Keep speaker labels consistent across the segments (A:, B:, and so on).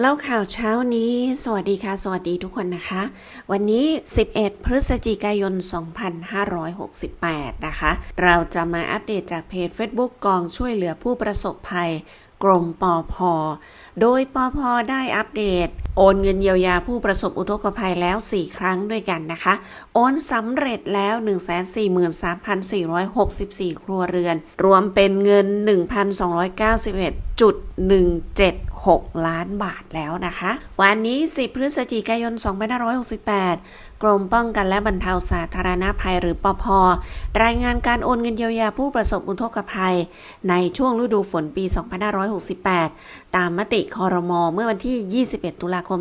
A: เล่าข่าวเช้านี้ สวัสดีค่ะ สวัสดีทุกคนนะคะ วันนี้ 11 พฤศจิกายน 2568 นะคะ เราจะมาอัปเดตจากเพจ Facebook กองช่วยเหลือผู้ประสบภัยกรมปอพโดยปอพได้อัปเดต โอนเงินเยียวยาผู้ประสบอุทกภัยแล้ว 4 ครั้งด้วยกันนะคะ โอนสำเร็จแล้ว 143,464 ครัวเรือน รวมเป็นเงิน 1,291.176 ล้านบาทแล้วนะคะ วันนี้ 10 พฤศจิกายน 2568 กรมป้องกันและบรรเทาสาธารณภัยหรือปพรายงานการโอนเงินเยียวยาผู้ประสบอุทกภัย ในช่วงฤดูฝนปี 2568 ตามมติคอรมอเมื่อวันที่ 21 ตุลาคม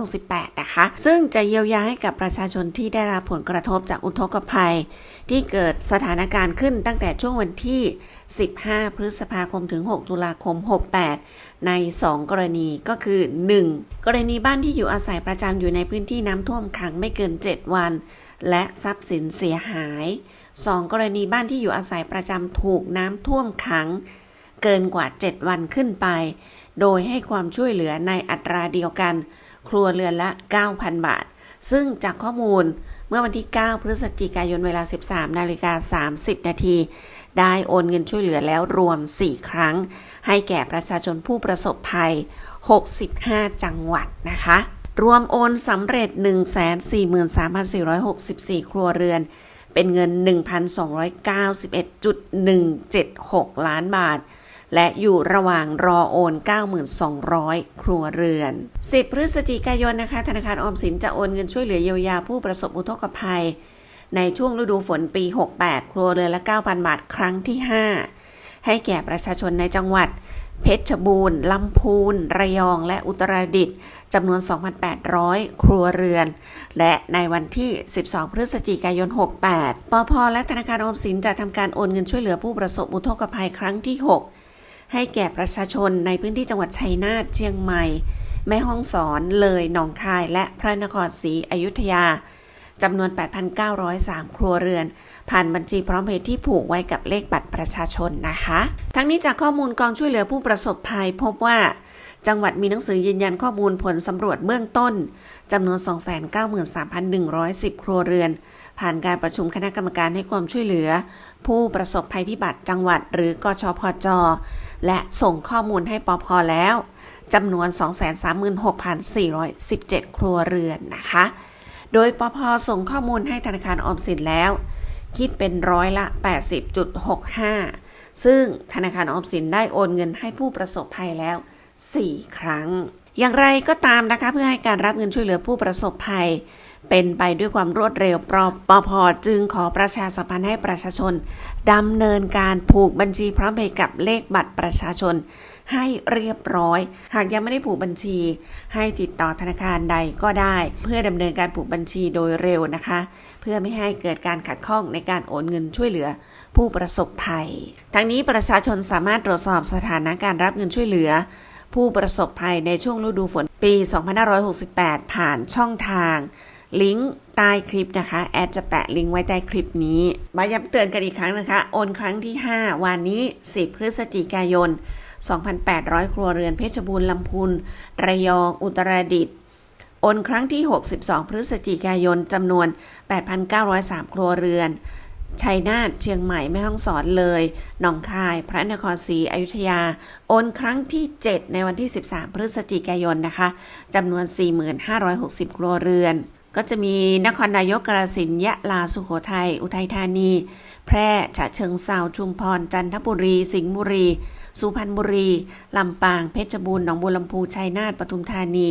A: 2568 นะคะ ซึ่งจะเยียวยาให้กับประชาชนที่ได้รับผลกระทบจากอุทกภัย ที่เกิดสถานการณ์ขึ้นตั้งแต่ช่วงวันที่ 15 พฤษภาคมถึง 6 ตุลาคม 68 ใน 2 กรณีก็คือ 1. กรณีบ้านที่อยู่อาศัยประจำอยู่ในพื้นที่น้ำท่วมขังไม่เกิน7 วัน และทรัพย์สินเสียหาย 2. กรณีบ้านที่อยู่อาศัยประจำถูกน้ำท่วมขัง เกินกว่า 7 วันขึ้นไป โดยให้ความช่วยเหลือในอัตราเดียวกัน ครัวเรือนละ 9,000 บาท ซึ่งจากข้อมูลเมื่อวันที่ 9 พฤศจิกายนเวลา 13 นาฬิกา 30 นาที ได้โอนเงินช่วยเหลือแล้วรวม 4 ครั้ง ให้แก่ประชาชนผู้ประสบภัย 65 จังหวัดนะคะ รวมโอนสำเร็จ 143,464 ครัวเรือน เป็นเงิน 1,291.176 ล้านบาท และอยู่ระหว่างรอโอน 9,200 ครัวเรือน 10 พฤศจิกายนนะคะ ธนาคารออมสินจะโอนเงินช่วยเหลือเยียวยาผู้ประสบอุทกภัย ในช่วงฤดูฝนปี 68 ครัวเรือนละ 9,000 บาทครั้งที่ 5 ให้แก่ประชาชนในจังหวัด เพชรบูรณ์ ลำพูน ระยอง และอุตรดิตถ์จำนวน 2,800 ครัวเรือน และในวันที่ 12 พฤศจิกายน 68 ปพและธนาคารออมสินจะทำการโอนเงินช่วยเหลือผู้ประสบอุทกภัยครั้งที่ 6 ให้แก่ประชาชนในพื้นที่จังหวัดชัยนาท เชียงใหม่ แม่ฮ่องสอน เลย หนองคาย และพระนครศรีอยุธยาจำนวน 8,903 ครัวเรือน ผ่านบัญชีพร้อมเพย์ที่ผูกไว้กับเลขบัตรประชาชนนะคะ ทั้งนี้จากข้อมูลกองช่วยเหลือผู้ประสบภัยพบว่าจังหวัดมีหนังสือยืนยันข้อมูลผลสำรวจเบื้องต้นจำนวน 293,110 ครัวเรือน ผ่านการประชุมคณะกรรมการให้ความช่วยเหลือ ผู้ประสบภัยพิบัติจังหวัดหรือกชพจ และส่งข้อมูลให้ปพแล้วจำนวน 236,417 ครัวเรือนนะคะ โดยปพส่งข้อมูลให้ธนาคารออมสินแล้ว คิดเป็นร้อยละ 80.65 ซึ่งธนาคารออมสินได้โอนเงินให้ผู้ประสบภัยแล้ว 4 ครั้ง อย่างไรก็ตามนะคะ เพื่อให้การรับเงินช่วยเหลือผู้ประสบภัย เป็นไปด้วยความรวดเร็วปรปพจึงขอประชาสัมพันธ์ให้ประชาชนดำเนินการผูกบัญชีพร้อมเพย์กับเลขบัตรประชาชนให้เรียบร้อย หากยังไม่ได้ผูกบัญชี ให้ติดต่อธนาคารใดก็ได้ เพื่อดำเนินการผูกบัญชีโดยเร็วนะคะ เพื่อไม่ให้เกิดการขัดข้องในการโอนเงินช่วยเหลือ ผู้ประสบภัย ทั้งนี้ประชาชนสามารถตรวจสอบสถานะการรับเงินช่วยเหลือ ผู้ประสบภัยในช่วงฤดูฝนปี 2568 ผ่านช่องทาง ลิงก์ใต้คลิปนะคะ แอดจะแปะลิงก์ไว้ใต้คลิปนี้ มาย้ำเตือนกันอีกครั้งนะคะ โอนครั้งที่ 5 วันนี้ 10 พฤศจิกายน 2,800 ครัวเรือนเพชรบูรณ์ลำพูนระยอง อุตรดิตถ์โอนครั้งที่ 62 พฤศจิกายนจำนวน 8,903 ครัวเรือน ชัยนาทเชียงใหม่แม่ฮ่องสอนเลยหนองคาย พระนครศรีอยุธยา โอนครั้งที่ 7 ในวันที่ 13 พฤศจิกายนนะคะจำนวน 4,560 ครัวเรือน ก็จะมีนครนายกกราสินยะลาสุโขทัย อุทัยธานี แพร่ฉะเชิงเซาชุมพร จันทบุรี สิงห์บุรี สุพรรณบุรี ลำปาง เพชรบูรณ์ หนองบัวลำพู ชัยนาท ปทุมธานี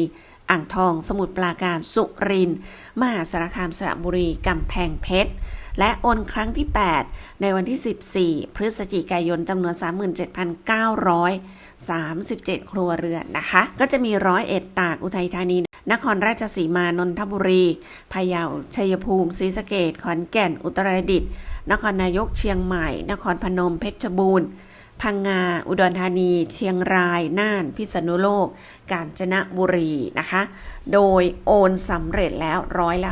A: อ่างทอง สมุทรปราการ สุรินทร์ มหาสารคาม สระบุรี กำแพงเพชร และโอนครั้งที่ 8 ในวันที่ 14 พฤศจิกายนจำนวน 37,937 ครัวเรือนนะคะ ก็จะมีร้อยเอ็ดตาก อุทัยธานี นครราชสีมา นนทบุรี พะเยา ชัยภูมิ ศรีสะเกษขอนแก่น อุตรดิตถ์ นครนายก เชียงใหม่ นครพนม เพชรบูรณ์ พังงา อุดรธานี เชียงราย น่าน พิษณุโลก กาญจนบุรีนะคะ โดยโอนสำเร็จแล้วร้อยละ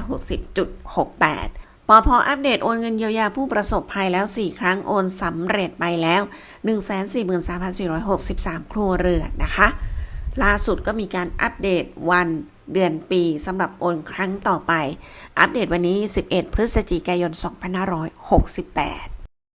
A: 60.68ปอพอัปเดตโอนเงินเยียวยาผู้ประสบภัยแล้ว 4 ครั้งโอนสำเร็จไปแล้ว 143,463 ครัวเรือนนะคะ ล่าสุดก็มีการอัปเดตวันเดือนปีสำหรับโอนครั้งต่อไป อัปเดตวันนี้ 11 พฤศจิกายน 2568